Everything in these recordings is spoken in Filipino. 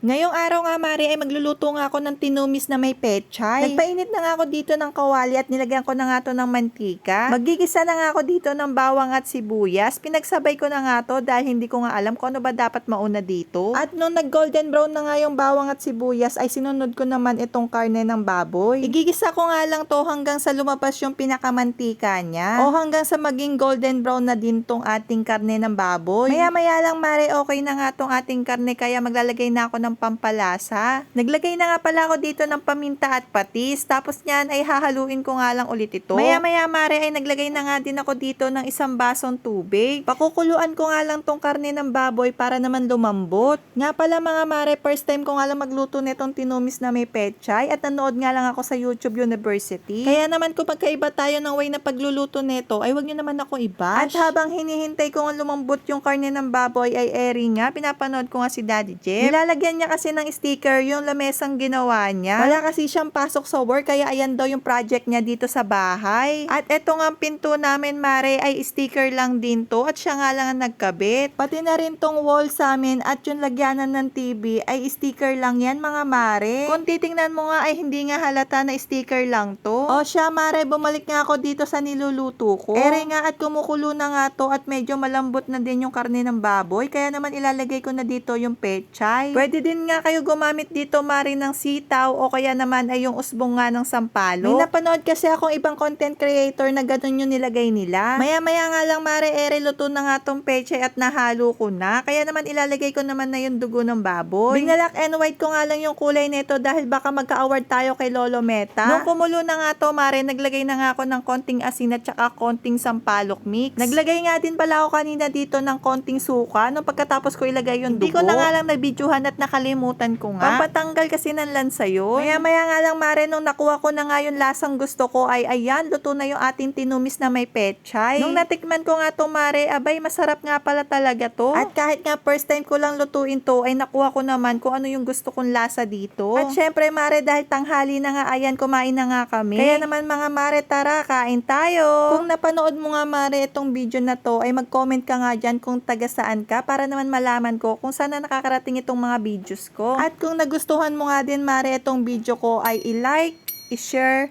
Ngayong araw nga, Mari, ay magluluto nga ako ng tinumis na may pechay. Nagpainit na nga ako dito ng kawali at nilagyan ko na nga to ng mantika. Magigisa na nga ako dito ng bawang at sibuyas. Pinagsabay ko na nga to dahil hindi ko nga alam kung ano ba dapat mauna dito. At nung nag-golden brown na nga yung bawang at sibuyas, ay sinunod ko naman itong karne ng baboy. Igigisa ko nga lang to hanggang sa lumabas yung pinakamantika niya. O hanggang sa maging golden brown na din tong ating karne ng baboy. Maya-maya lang, Mari, okay na nga tong ating karne kaya maglalagay na ako ng pampalasa. Naglagay na nga pala ako dito ng paminta at patis. Tapos niyan ay hahaluin ko nga lang ulit ito. Maya-maya, Mari, ay naglagay na nga din ako dito ng isang basong tubig. Pakukuluan ko nga lang tong karne ng baboy para naman lumambot. Nga pala mga Mare, first time ko nga lang magluto nitong tinumis na may pechay at nanood nga lang ako sa YouTube University. Kaya naman kung magkaiba tayo ng way na pagluluto nito, ay wag niyo naman ako i-bash. At habang hinihintay ko nga lumambot yung karne ng baboy ay eri nga, pinapanood ko nga si Daddy Jeff. Nilalagyan niya kasi ng sticker yung lamesang ginawa niya. Wala kasi siyang pasok sa work, kaya ayan daw yung project niya dito sa bahay. At eto nga pinto namin, Mare, ay sticker lang din to at siya nga lang ang nagkabit. Pati na rin tong wall sa amin at yung lagyanan ng TV ay sticker lang yan, mga Mare. Kung titingnan mo nga ay hindi nga halata na sticker lang to. O siya, Mare, bumalik nga ako dito sa niluluto ko. Ere nga at kumukulo na nga to at medyo malambot na din yung karne ng baboy. Kaya naman ilalagay ko na dito yung pechay. Pwede din nga kayo gumamit dito, Mare, ng sitaw o kaya naman ay yung usbong nga ng sampalo. May napanood kasi akong ibang content creator na ganun yung nilagay nila. Maya-maya nga lang, Mare, ere, luto na nga tong pechay at nahalo ko na. Kaya naman ilalagay ko naman na yung dugo ng baboy. Binalak and white ko nga lang yung kulay nito dahil baka magka-award tayo kay Lolo Meta. Nung kumulo na nga to, Mare, naglagay na nga ako ng konting asin at saka konting sampalok mix. Naglagay nga din pala ako kanina dito ng konting suka nung pagkatapos ko ilagay yung dugo. Hindi ko na nga lang nabidyohan at nakalimutan ko nga. Pampatanggal kasi ng lansa yun. Maya maya nga lang Mare, nung nakuha ko na nga yung lasang gusto ko ay ayan, luto na yung ating tinumis na may pechay. Nung natikman ko nga to Mare, abay masarap nga pala talaga to. At kahit nga first time ko lang lutuin to, ay nakuha ko naman kung ano yung gusto kong lasa dito. At syempre Mare, dahil tanghali na nga ayan, kumain na nga kami. Kaya naman mga Mare, tara, kain tayo. Kung napanood mo nga Mare itong video na to, ay mag-comment ka nga dyan kung taga saan ka para naman malaman ko kung saan na nakakarating itong mga videos ko. At kung nagustuhan mo nga din Mare itong video ko ay i-like, i-share,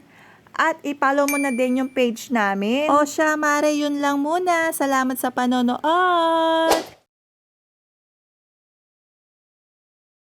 at i-follow mo na din yung page namin. O siya, Mare, yun lang muna. Salamat sa panonood!